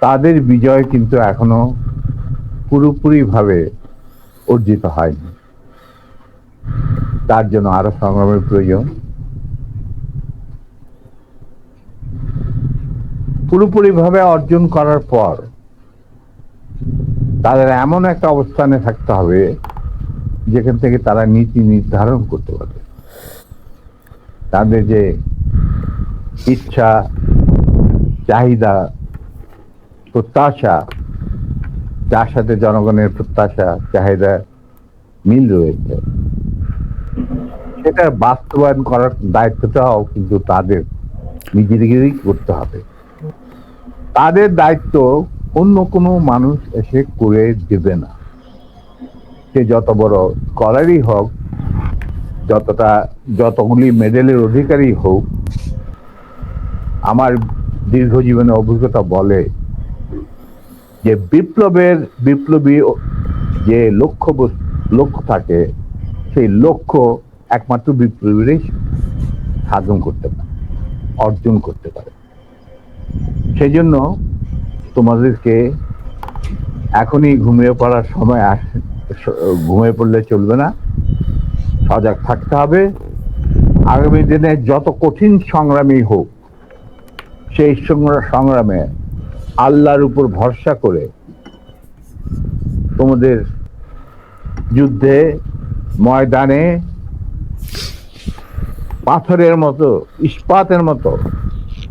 তাদের বিজয় কিন্তু এখনও পুরোপুরিভাবে অর্জিত হয়নি। তার জন্য আরও সংগ্রামের প্রয়োজন। পুরোপুরিভাবে অর্জন করার পর তাদের এমন একটা অবস্থানে থাকতে হবে, যেখান থেকে তারা নীতি নির্ধারণ করতে পারবে। তাদের যে ইচ্ছা, চাহিদা প্রত্যাশা, যার সাথে জনগণের প্রত্যাশা, চাহিদা মিল রয়েছে। সেটা বাস্তবায়ন করার দায়িত্বটাও কিন্তু তাদের নিজেদেরই করতে হবে। তাদের দায়িত্ব অন্য কোনো মানুষ এসে করে দেবে না। সে যত বড় স্কলারই হোক, যতটা, যতগুলি মেডেলের অধিকারী হোক, আমার দীর্ঘ জীবনে অভিজ্ঞতা বলে যে বিপ্লবের বিপ্লবী যে লক্ষ্য লক্ষ্য থাকে, সেই লক্ষ্য একমাত্র বিপ্লবীরাই সাধন করতে পারে, অর্জন করতে পারে। সেই জন্য তোমাদেরকে এখনই ঘুমিয়ে পড়ার সময় আস- ঘুমিয়ে পড়লে চলবে না। সজাগ থাকতে হবে। আগামী দিনে যত কঠিন সংগ্রামী হোক, সেই সংগ্রা- সংগ্রামে আল্লাহর উপর ভরসা করে তোমাদের যুদ্ধে ময়দানে পাথরের মতো, ইস্পাতের মতো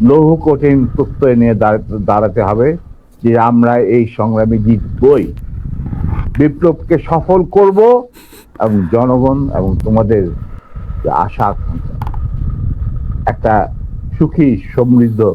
লৌহ কঠিন প্রত্যয় নিয়ে দাঁড়া- দাঁড়াতে হবে যে আমরা এই সংগ্রামে জিতবই। বিপ্লবকে সফল করব এবং জনগণ এবং তোমাদের আশা একটা সুখী সমৃদ্ধ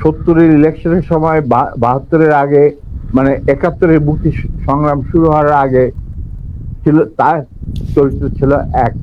সত্তরের ইলেকশনের সময় বাহাত্তরের আগে মানে একাত্তরের মুক্তি সংগ্রাম শুরু হওয়ার আগে ছিল, তার চরিত্র ছিল এক।